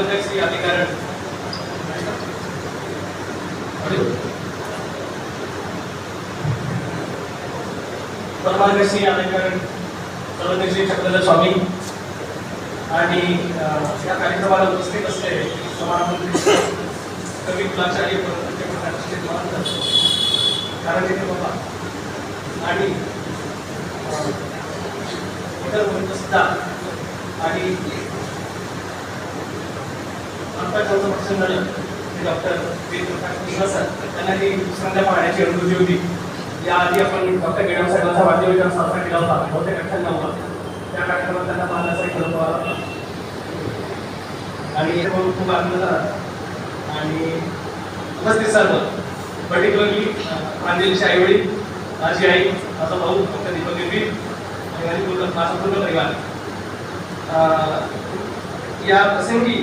सर्वध्यक्षी अधिकरण. परमाध्यक्षी अधिकरण श्री चक्रधर स्वामी. आणि या कार्यक्रमाला उपस्थित असलेले समाजमंत्री कवी कुलाचार्य परमपूज्य महाराष्ट्राचे बाबा आणि इतर वर्ग सुद्धा आणि डॉक्टर त्यांना ही दुसऱ्यांदा पाहण्याची अनुभूती होती. याआधी आपण डॉक्टर गेडाम साहेबांचा वाढदिवस साजरा केला होता. बहुतेक त्या कार्यक्रमात त्यांना पाहण्याचा एक आला आणि खूप आनंद झाला. आणि उपस्थित सर्व पर्टिक्युलरली प्रांजलीची आईवडील माझी आई माझा भाऊ डॉक्टर दीपक गिरवी आणि माझी पूर्ण माझा पूर्ण परिवार. या प्रसंगी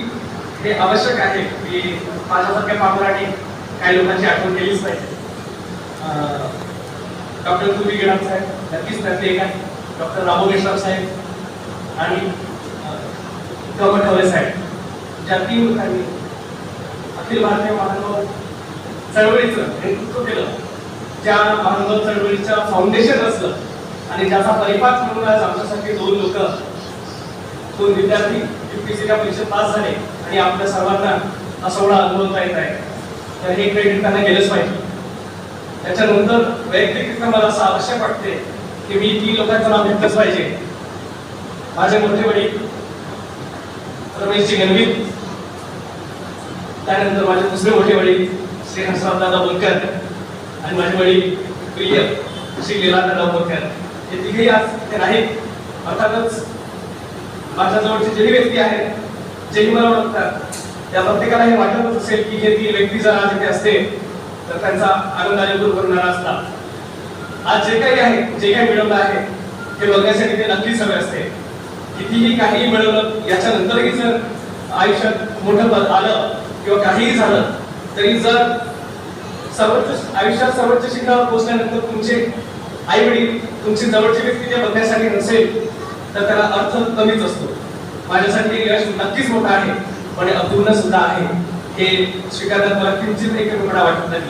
हे आवश्यक आहे की माझ्यासारख्या पापराने काही लोकांची आठवण केलीच पाहिजे. डॉक्टर तुबी गेडाम साहेब नक्कीच त्यातले एक आहे डॉक्टर रामो मेश्राम साहेब आणि गमन ठवले साहेब. ज्या तीन लोकांनी अखिल भारतीय महानुभाव चळवळीचं नेतृत्व केलं ज्या महानुभाव चळवळीच्या फाउंडेशन असलं आणि ज्याचा परिपाक म्हणून आज आमच्यासारखे दोन लोक दोन विद्यार्थी युपीएससीच्या परीक्षेत पास झाले आणि आपल्या सर्वांना हा सोहळा अनुभवता येत आहे. तर हे क्रेडिट त्यांना गेलंच पाहिजे. त्याच्यानंतर वैयक्तिकरित्या मला असं आवश्यक वाटते की मी ती लोकांचं नाव घेतलंच पाहिजे. माझे मोठे वडील रमेशजी गणवीत त्यानंतर माझे दुसरे मोठे वडील श्री हंसराव दादा बोलकर आणि माझे वडील प्रिय श्री लीला दादा बोलकर. हे तिघेही आज ते नाहीत. अर्थातच माझ्या जवळचे जेही व्यक्ती आहेत जेही मला ओळखतात. त्या प्रत्येकाला हे वाटतच असेल की हे ती व्यक्ती जर आज इथे असते तर त्यांचा आनंदाने दूर करणारा असता आज जे काही आहे जे काही मिळवलं आहे ते बघण्यासाठी ते नक्कीच हवे असते. कितीही काहीही मिळवलं याच्यानंतरही जर आयुष्यात मोठं पद आलं किंवा काहीही झालं तरी जर सर्वोच्च आयुष्यात सर्वोच्च शिखरावर पोहोचल्यानंतर तुमचे आई वडील तुमची जवळची व्यक्ती ते बघण्यासाठी नसेल तर त्याला अर्थ कमीच असतो. माझ्यासाठी यश नक्कीच मोठं आहे पण अपूर्ण सुद्धा आहे. हे स्वीकारण्यात मला किंचित एक कमीपणा वाटत नाही.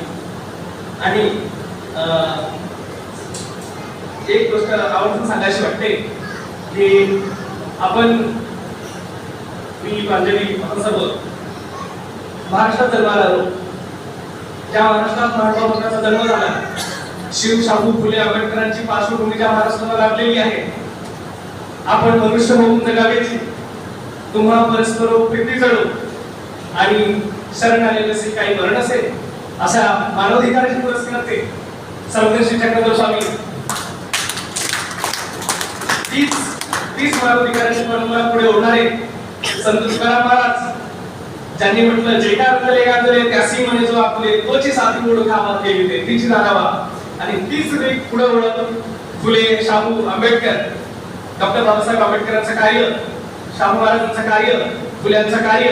आणि अं, एक गोष्ट आवर्जून सांगायची वाटते की आपण मी प्रांजली आपण महाराष्ट्रात जन्माला आलो. ज्या महाराष्ट्रात महात्मा फुलेचा जन्म झाला. शिव शाहू फुले आंबेडकरांची पार्श्वभूमी ज्या महाराष्ट्राला लाभलेली आहे. आपण मनुष्य होऊन जगावेची तुम्हा परस्पर प्रीती जळू आणि शरण आलेले असे काही मरण असेल अशा मानवाधिकाराची पुरस्कार ते. चक्रधर स्वामी. तीच तीच मानवाधिकाराची परंपरा पुढे ओढणारे संत तुकाराम महाराज ज्यांनी म्हटलं जे काय आपल्याला गाजले त्यासी म्हणे जो आपले तोची साथी ओढ खावा केली ते तिची जाणावा आणि तीच रीत पुढे ओढत फुले शाहू आंबेडकर डॉक्टर बाबासाहेब आंबेडकरांचं कार्य शाहू महाराजांचं कार्य फुल्यांचं कार्य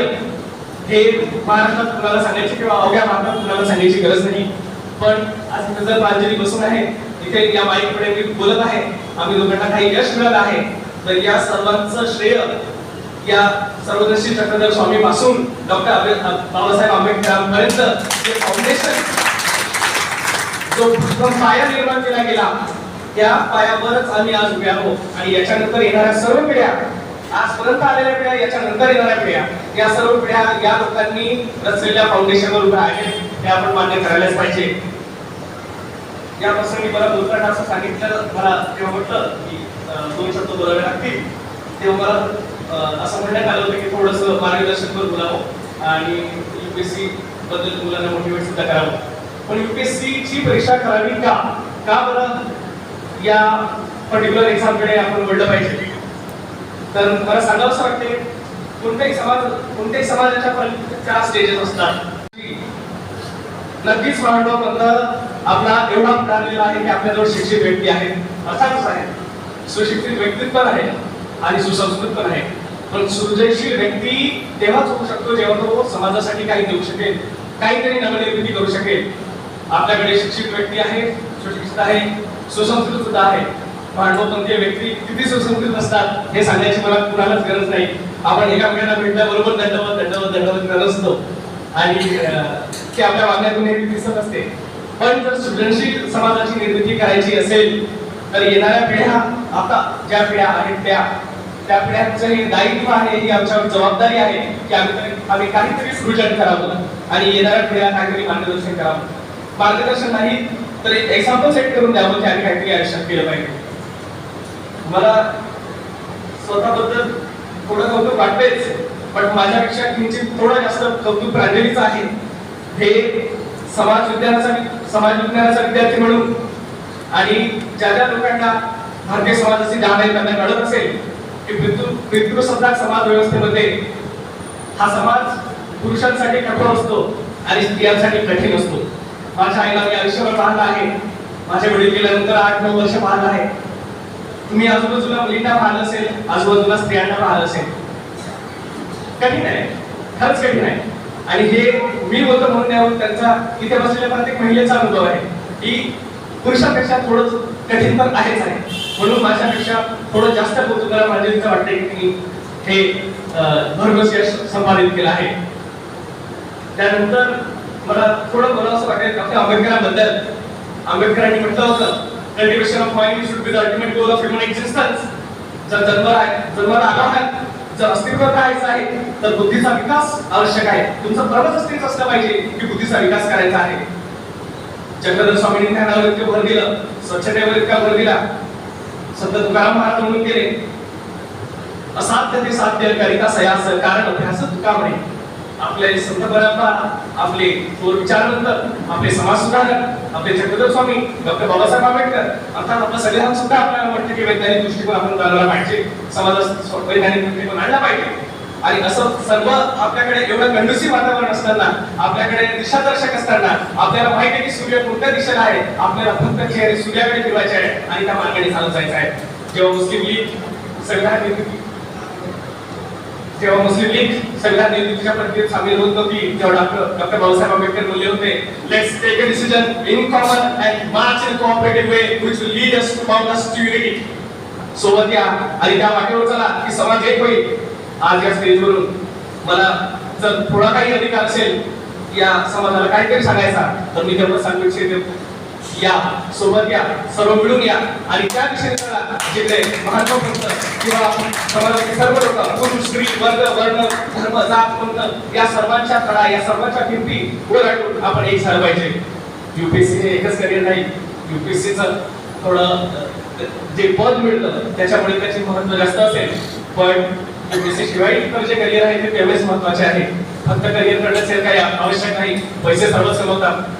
हे महाराष्ट्रात कुणाला सांगायची किंवा अवघ्या भारतात कुणाला सांगायची गरज नाही. पण आज इथे जर बसून आहे इथे या माईक पुढे मी बोलत आहे आम्ही दोघांना काही यश मिळत आहे तर या सर्वांचं श्रेय या सर्वदर्शी चक्रधर स्वामी पासून डॉक्टर बाबासाहेब आंबेडकरांपर्यंत फाउंडेशन जो पाया निर्माण केला गेला त्या पायावरच आम्ही आज उभे आहोत. आणि याच्यानंतर येणाऱ्या सर्व पिढ्या आजपर्यंत आलेल्या पिढ्या याच्यानंतर येणाऱ्या पिढ्या या सर्व पिढ्या या लोकांनी रचलेल्या फाउंडेशनवर उभ्या आहेत हे आपण मान्य करायलाच पाहिजे. या प्रसंगी मला बोलताना असं सांगितलं मला तेव्हा म्हटलं की दोन शब्द बोलावे लागतील. तेव्हा मला असं म्हणण्यात आलं होतं की थोडंसं पण बोलावं आणि युपीएससी बद्दल मुलांना मोटिवेट सुद्धा करावं. पण युपीएससी ची परीक्षा करावी का? का बरं? या पर्टिक्युलर एक्झामकडे आपण वळलं पाहिजे. तर मला सांगावंसं वाटते कोणत्याही समाज कोणत्याही समाजाच्या पण चार स्टेजेस असतात. नक्कीच महाराष्ट्र बंद आपला एवढा पुढारलेला आहे की आपल्याजवळ शिक्षित व्यक्ती आहे अर्थातच आहे. सुशिक्षित व्यक्ती पण आहे आणि सुसंस्कृत पण आहे. पण सृजनशील व्यक्ती तेव्हाच होऊ शकतो जेव्हा तो समाजासाठी काही देऊ शकेल काहीतरी नवनिर्मिती करू शकेल. आपल्याकडे शिक्षित व्यक्ती आहे सुशिक्षित आहे सुसंस्कृत सुद्धा आहे. पांडवपंथीय व्यक्ती किती सुसंस्कृत असतात हे सांगायची मला कुणालाच गरज नाही. आपण एकामेकांना भेटल्याबरोबर दंडवत दंडवत दंडवत करत असतो. आणि ते आपल्या वागण्यातून हे दिसत असते. पण जर सृजनशील समाजाची निर्मिती करायची असेल तर येणाऱ्या पिढ्या आता ज्या पिढ्या आहेत त्या त्या पिढ्यांचं हे दायित्व आहे ही आमच्यावर जबाबदारी आहे की आम्ही आम्ही काहीतरी सृजन करावं. आणि येणाऱ्या पिढ्या काहीतरी मार्गदर्शन करावं. मार्गदर्शन नाही तर एक एक्झाम्पल सेट करून द्यावं म्हणजे आम्ही काहीतरी आयुष्यात केलं पाहिजे. मला स्वतःबद्दल थोडं कौतुक वाटतेच पण माझ्यापेक्षा किंचित थोडं जास्त कौतुक प्रांजलीचं आहे. हे समाज विज्ञानाचा समाज विज्ञानाचा विद्यार्थी म्हणून आणि ज्या ज्या लोकांना भारतीय समाजाची जाण आहे त्यांना कळत असेल की पितृ पितृसत्ताक समाज व्यवस्थेमध्ये हा समाज पुरुषांसाठी कठोर असतो आणि स्त्रियांसाठी कठीण असतो. माझ्या आईला मी आयुष्यभर पाहत आहे. माझ्या वडील गेल्यानंतर आठ नऊ वर्ष पाहत आहे. तुम्ही आजूबाजूला मुलींना पाहिलं असेल आजूबाजूला स्त्रियांना पाहिलं असेल. कठीण आहे. खरंच कठीण आहे. आणि हे मी बोलतो म्हणून नाही, त्यांचा इथे बसलेल्या प्रत्येक महिलेचा अनुभव आहे की पुरुषापेक्षा थोडं कठीण पण आहेच आहे. म्हणून माझ्यापेक्षा थोडं जास्त कौतुकाला माझ्या इथं की मी हे भरघोस यश संपादित केलं आहे. त्यानंतर मला थोडं मला असं वाटेल डॉक्टर आंबेडकरांबद्दल. आंबेडकरांनी म्हटलं होतं cultivation of mind should be the ultimate goal of human existence जर जन्म आहे जन्माला आला आहे जर अस्तित्व राहायचं आहे तर बुद्धीचा विकास आवश्यक आहे. तुमचं प्रबळ अस्तित्व असलं पाहिजे की बुद्धीचा विकास करायचा आहे. चक्रधर स्वामींनी ज्ञानावर इतकं भर दिलं स्वच्छतेवर इतका भर दिला. संत तुकाराम महाराज म्हणून गेले असाध्य ते साध्य करिता सयास कारण अभ्यास तुका म्हणे. आपले संत परंपरा आपले थोर विचारवंत आपले समाज सुधारक आपले चक्रधर स्वामी डॉक्टर बाबासाहेब आंबेडकर. अर्थात आपल्या संविधान सुद्धा आपल्याला वाटतं की वैज्ञानिक दृष्टिकोन आपण बनवला पाहिजे. समाजात वैज्ञानिक दृष्टिकोन आणला पाहिजे. आणि असं सर्व आपल्याकडे एवढं कंडुसिव्ह वातावरण असताना आपल्याकडे दिशादर्शक असताना आपल्याला माहिती आहे की सूर्य कोणत्या दिशेला आहे? आपल्याला फक्त चेहरे सूर्याकडे फिरवायचे आहे आणि त्या मार्गाने चालत जायचं आहे. जेव्हा मुस्लिम लीग संविधान जेव्हा तेव्हा मुस्लिम लीग संविधान निर्मितीच्या प्रक्रियेत सामील होत नव्हती. तेव्हा डॉक्टर डॉक्टर बाबासाहेब आंबेडकर बोलले होते let's take a decision in common and march in cooperative way which will lead us to bound us to unity सोबत या आणि त्या वाटेवर चला की समाज एक होईल. आज या स्टेजवरून मला जर थोडा काही अधिकार असेल या समाजाला काहीतरी सांगायचा तर मी तेवढं सांगू इच्छितो या सोबत या सर्व मिळून या. आणि त्या दिशेने चला. जिथे महत्त्वपूर्ण किंवा समाजाचे सर्व लोक पुरुष स्त्री वर्ग वर्ण धर्म जात पंथ या सर्वांच्या तळा या सर्वांच्या किमती ओलांडून आपण एक झालं पाहिजे. युपीएससी हे एकच करिअर नाही. युपीएससीचं थोडं जे पद मिळतं त्याच्यामुळे त्याचे महत्त्व जास्त असेल. पण युपीएससी शिवाय इतर जे करिअर आहे ते तेवढेच महत्त्वाचे आहे. फक्त करिअर करण्याचे काही आवश्यक नाही. पैसे सर्वच कमवतात.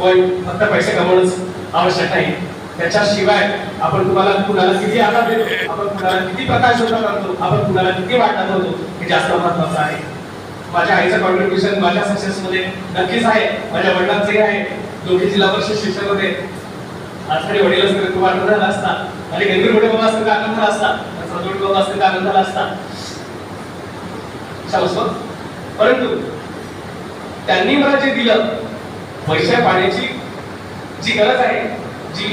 पण फक्त पैसे कमवणंच आवश्यक नाही. त्याच्याशिवाय आपण तुम्हाला कुणाला किती आधार देतो? आपण कुणाला किती प्रकाश होता करतो? आपण कुणाला किती वाटत होतो हे जास्त महत्वाचं आहे. माझ्या आईचं कॉन्ट्रीब्युशन माझ्या सक्सेस मध्ये नक्कीच आहे. माझ्या वडिलांचंही आहे. दोघे जिल्हा परिषद शिक्षक होते आजकडे वडील असते खूप आनंद झाला असता आणि गंभीर मोठे बाबा असते आनंद झाला असता सदोड बाबा असते आनंद झाला असता परंतु त्यांनी मला जे दिलं पैशा पाण्याची जी गरज आहे जी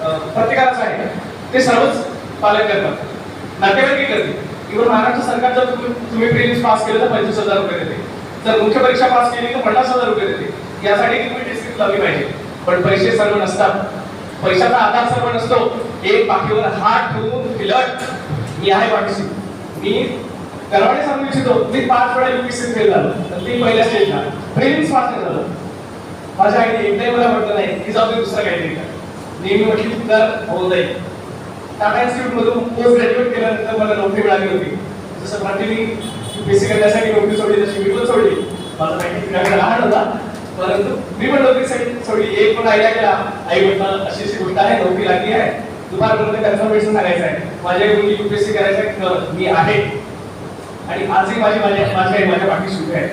प्रत्येकालाच आहे ते सर्वच पालन करतात. नातेवाईक करते इव्हन महाराष्ट्र सरकार जर तुम्ही तुम्ही प्रिलिम्स पास केलं तर पंचवीस हजार रुपये देते. जर मुख्य परीक्षा पास केली तर पन्नास हजार रुपये देते. यासाठी तुम्ही डिस्क्रिप्ट लावली पाहिजे? पण पैसे सर्व नसतात. पैशाचा आधार सर्व नसतो. एक बाकीवर हात ठेवून फिलट. मी आहे वाटशी मी करवाडे सांगू इच्छितो. मी पाच वेळा युपीएससी फेल झालो. तर ती पहिल्या स्टेजला प्रिलिम्स पास नाही झालं. माझ्या आईने एकदाही मला म्हटलं नाही की जाऊ दे दुसरा काहीतरी कर. नेहमी म्हटली तर होऊ होऊन जाईल टाटा इन्स्टिट्यूटमधून पोस्ट ग्रॅज्युएट केल्यानंतर मला नोकरी मिळाली होती. जसं म्हणते बेसिक करण्यासाठी नोकरी सोडली तशी मी पण सोडली. माझा बँकेत फिरायला लहान होता. परंतु मी पण नोकरीसाठी सोडली. एक पण आयडिया केला. आई म्हटलं अशी अशी गोष्ट आहे नोकरी लागली आहे. दुपारपर्यंत कन्फर्मेशन सांगायचं आहे. माझ्या मुली युपीएससी करायचं मी आहे. आणि आजही माझी माझ्या माझ्या आई माझ्या बाकी सुरू आहे.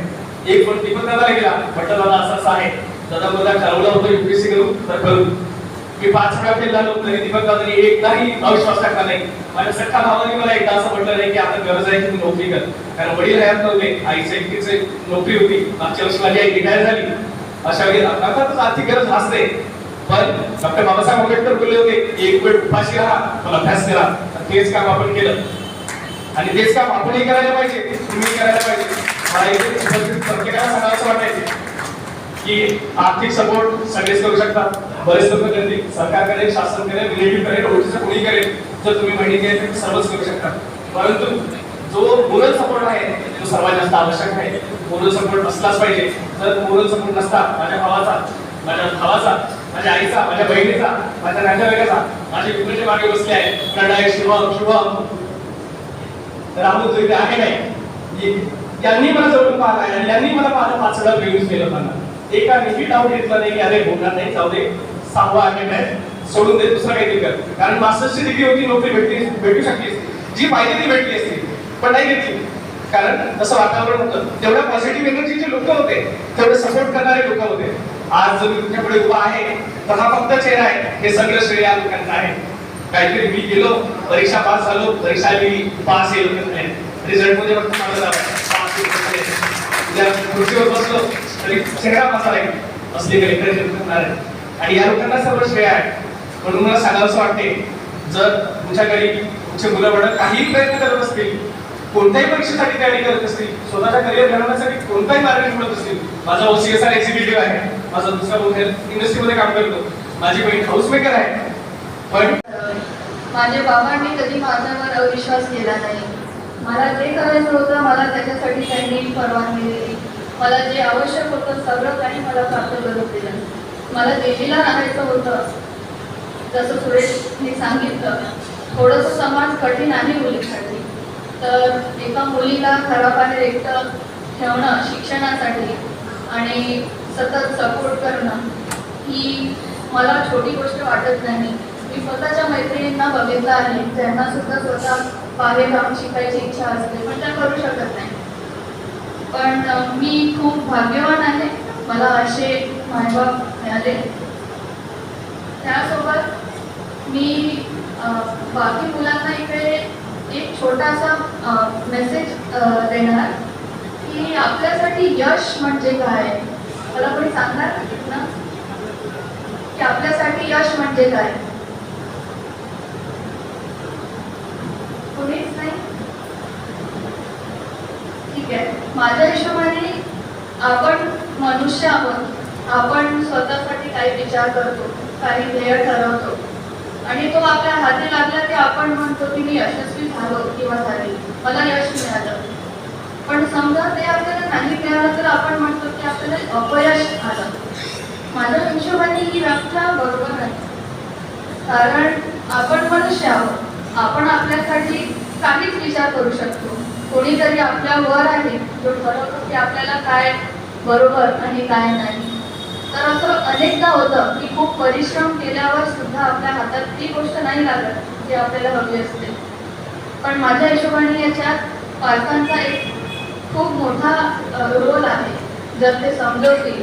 एक पण दीपक दादाला गेला. म्हटलं दादा असं असं आहे. दादा मला ठरवलं होतं युपीएससी करू तर करू मी पाच वेळा फेल झालो तरी दीपक दादानी एकदाही अविश्वास टाकला नाही. माझ्या सख्खा भावाने मला एकदा असं म्हटलं नाही की आता गरज आहे की तू नोकरी कर. कारण वडील हयात नव्हते आई एकटीच नोकरी होती. मागच्या वर्षी माझी आई रिटायर झाली. अशा वेळी अर्थातच आर्थिक गरज भासते. पण डॉक्टर बाबासाहेब आंबेडकर बोलले होते की एक वेळ उपाशी राहा पण अभ्यास करा. तेच काम आपण केलं. आणि तेच काम आपणही करायला पाहिजे तुम्ही करायला पाहिजे. मला इथे प्रत्येकाला सांगायचं वाटायचे. की आर्थिक सपोर्ट सगळेच करू शकतात. बरेच लोक करते सरकार करेल शासन करेल रिलेटिव्ह करेल ओळखीचं कोणी करेल जर तुम्ही माहिती घ्यायचं सर्वच करू शकता परंतु जो मोरल सपोर्ट आहे तो सर्वात जास्त आवश्यक आहे मोरल सपोर्ट असलाच पाहिजे. जर मोरल सपोर्ट नसता माझ्या भावाचा माझ्या भावाचा माझ्या आईचा माझ्या बहिणीचा माझ्या नातेवाईकाचा माझे मित्राचे मागे बसले आहे प्रणय शिवम शुभम राहुल तो इथे आहे नाही. यांनी मला जवळून पाहिला आणि यांनी मला पाहिलं पाचडा वेळा केलं मला एका निश्चित डाऊट घेतला नाही की अरे होणार नाही जाऊ दे सहावा अटेम्प्ट आहे सोडून दे दुसरा काहीतरी कर. कारण मास्टर्सची डिग्री होती नोकरी भेटली भेटू शकली असती. जी पाहिजे ती भेटली असती पण नाही घेतली. कारण तसं वातावरण होतं. तेवढ्या पॉझिटिव्ह एनर्जीचे लोक होते. तेवढे सपोर्ट करणारे लोक होते. आज जर मी तुमच्याकडे उभा आहे तर हा फक्त चेहरा आहे. हे सगळं श्रेय या लोकांना आहे. काहीतरी मी गेलो परीक्षा पास झालो परीक्षा लिहिली पास येईल. रिझल्टमध्ये फक्त माझं पास म्हणजे, खुर्चीवर बसलो तरी मसाला बसा लागेल असले काही करणार आहे. आणि या लोकांना सर्व श्रेय आहे. म्हणून मला सांगावं वाटते जर तुमच्याकडे तुमचे मुलं म्हणत काही प्रयत्न करत असतील कोणत्याही परीक्षेसाठी तयारी करत असतील स्वतःच्या करिअर घडवण्यासाठी कोणताही मार्ग निवडत असतील माझा ओसीएसआर एक्झिक्युटिव्ह आहे. माझा दुसरा भाऊ इंडस्ट्रीमध्ये काम करतो. माझी बहीण हाऊस मेकर आहे. पण माझ्या बाबांनी कधी माझ्यावर अविश्वास केला नाही. मला जे करायचं होतं मला त्याच्यासाठी त्यांनी परवानगी दिली. मला जे आवश्यक होतं सगळं काही मला प्राप्त करून दिलं. मला दिल्लीला राहायचं होतं. जसं सुरेशने सांगितलं थोडंसं समाज कठीण आहे मुलीसाठी. तर एका मुलीला घराबाहेर एकटं ठेवणं शिक्षणासाठी आणि सतत सपोर्ट करणं ही मला छोटी गोष्ट वाटत नाही. मी स्वतःच्या मैत्रिणींना बघितलं आहे त्यांना सुद्धा स्वतः बाहेर जाऊन शिकायची इच्छा असते पण त्या करू शकत नाही. पण मी खूप भाग्यवान आहे. मला असे मायबाप मिळाले. त्यासोबत मी अं, बाकी मुलांना इकडे एक छोटासा मेसेज देणार की आपल्यासाठी यश म्हणजे काय? मला कोणी सांगणार ना? की आपल्यासाठी यश म्हणजे काय? कोणीच नाही ठीक आहे माझ्या हिशोबाने आपण मनुष्य आहोत आपण स्वतःसाठी काही विचार करतो काही ध्येय ठरवतो. आणि तो आपल्या हाती लागला की आपण म्हणतो की मी यशस्वी झालो किंवा झाली. मला यश मिळालं. पण समजा ते आपल्याला नाही मिळालं तर आपण म्हणतो की आपल्याला अपयश आलं. माझ्या हिशोबाने ही व्याख्या बरोबर नाही. कारण आपण मनुष्य आहोत. आपण आपल्यासाठी काहीच विचार करू शकतो. कोणीतरी आपल्या वर आहे जो ठरवतो की आपल्याला काय बरोबर आणि काय नाही. तर असं अनेकदा होतं की खूप परिश्रम केल्यावर सुद्धा आपल्या हातात ती गोष्ट नाही लागत जी आपल्याला हवी असते. पण माझ्या हिशोबाने याच्यात पालकांचा एक खूप मोठा रोल आहे. जर ते समजवतील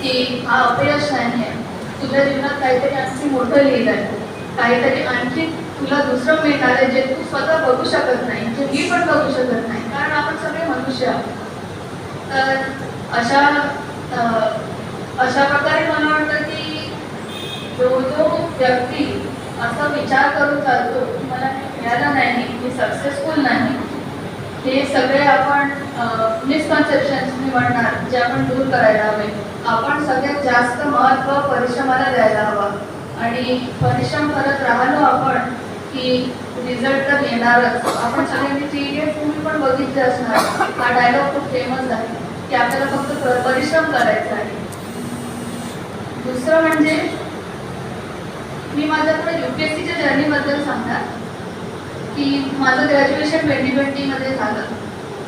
की हा अपयश नाही आहे तुझ्या जीवनात काहीतरी आणखी मोठं लिहिलं आहे काहीतरी आणखी तुला दुसरं मिळणार आहे जे तू स्वतः बघू शकत नाही जे मी पण बघू शकत नाही कारण आपण सगळे मनुष्य आहोत. तर अशा अशा प्रकारे मला वाटतं की जो जो व्यक्ती असा विचार करून चालतो की मला हे मिळालं नाही मी सक्सेसफुल नाही हे सगळे आपण मिसकन्सेप्शन्स मी म्हणणार जे आपण दूर करायला हवे. आपण सगळ्यात जास्त महत्त्व परिश्रमाला द्यायला हवा. आणि परिश्रम करत राहिलो आपण की रिझल्ट तर येणारच. आपण सगळ्यांनी थ्री इडियट्स मूवी पण बघितले असणार. हा डायलॉग खूप फेमस आहे. की आपल्याला फक्त परिश्रम करायचा आहे. दुसरं म्हणजे मी माझ्या थोडं यू पी एस सीच्या जर्नीबद्दल सांगणार. की माझं ग्रॅज्युएशन ट्वेंटी ट्वेंटीमध्ये झालं.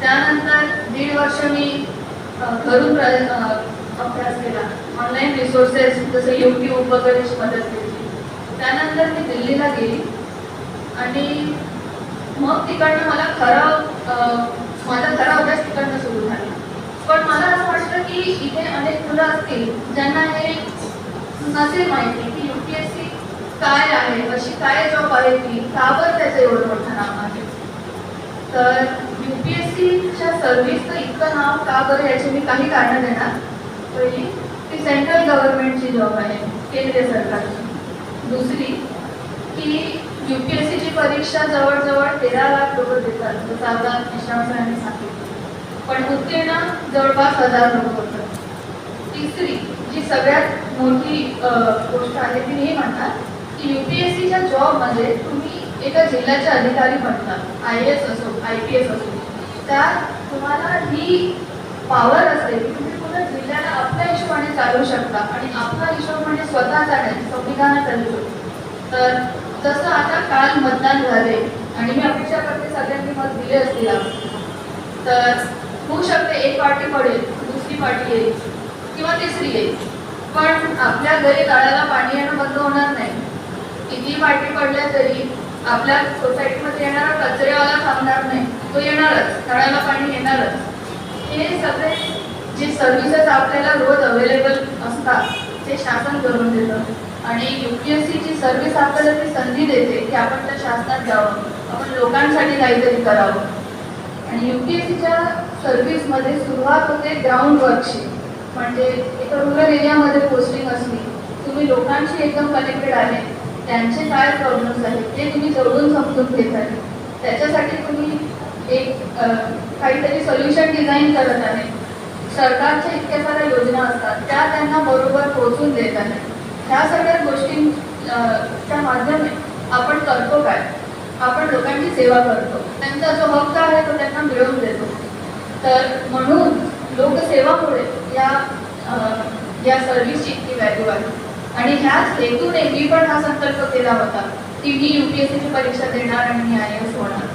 त्यानंतर दीड वर्ष मी घरून अभ्यास केला. ऑनलाईन रिसोर्सेस जसं यूट्यूब वगैरेची मदत केली त्यानंतर मी दिल्लीला गेली. आणि मग तिकडनं मला खरं माझा खरा अभ्यास तिकडनं सुरू झाला. पण मला असं वाटतं की इथे अनेक मुलं असतील ज्यांना हे नसेल माहिती की यू पी एस सी काय आहे अशी काय जॉब आहे ती का त्याचं एवढं मोठं नाव आहे? तर यू पी एस सीच्या सर्व्हिसचं इतकं नाव का बरं याची मी काही कारणं देणार पहिली ती सेंट्रल गव्हर्नमेंटची जॉब आहे केंद्रीय सरकारची. दुसरी की युपीएससीची परीक्षा जवळजवळ तेरा लाख लोक देतात जसं आता विश्राम सरांनी सांगितलं. पण उत्तीर्ण जवळपास हजार लोक होतात तिसरी जी सगळ्यात मोठी गोष्ट आहे ती हे म्हणतात की युपीएससीच्या जॉबमध्ये तुम्ही एका जिल्ह्याचे अधिकारी बनतात आय एस असो आय पी एस असो. त्यात तुम्हाला ही पॉवर असते की तुम्ही पूर्ण जिल्ह्याला आपल्या हिशोबाने चालवू शकता आणि आपला हिशोब म्हणजे स्वतःचा संविधानात चालू शकतो. तर तसं आता काल मतदान झाले आणि मी अपेक्षा करते सगळ्यांनी मत दिले असतील तर होऊ शकते एक पार्टी पडेल दुसरी पार्टी येईल किंवा तिसरी येईल. पण आपल्या घरी तळाला पाणी येणं बंद होणार नाही. किती पार्टी पडल्या तरी आपल्या सोसायटीमध्ये येणारा कचरेवाला थांबणार नाही. तो येणारच तळाला पाणी येणारच. हे सगळे जे सर्व्हिसेस आपल्याला रोज अवेलेबल असतात ते शासन करून देतं. आणि युपीएससीची सर्व्हिस आपल्याला ती संधी देते की आपण त्या शासनात जावं. आपण लोकांसाठी काहीतरी करावं. आणि युपीएससीच्या सर्व्हिसमध्ये सुरुवात होते ग्राउंड वर्कशी म्हणजे एका रुरल एरियामध्ये पोस्टिंग असली तुम्ही लोकांशी एकदम कनेक्टेड आहे. त्यांचे काय प्रॉब्लेम्स आहेत? ते तुम्ही जवळून समजून घेत आहे. त्याच्यासाठी तुम्ही एक काहीतरी सोल्युशन डिझाईन करत आहे. सरकारच्या इतक्या साऱ्या योजना असतात. त्या त्यांना बरोबर पोहोचून देत आहे. ह्या सगळ्या गोष्टींच्या च्या माध्यमे आपण करतो काय? आपण लोकांची सेवा करतो. त्यांचा जो हक्क आहे तो त्यांना मिळवून देतो. तर म्हणून लोकसेवामुळे या या सर्व्हिसची इतकी व्हॅल्यू आहे. आणि ह्याच हेतूने मी पण हा संकल्प केला होता की मी युपीएससीची परीक्षा देणार आणि मी आय एस होणार.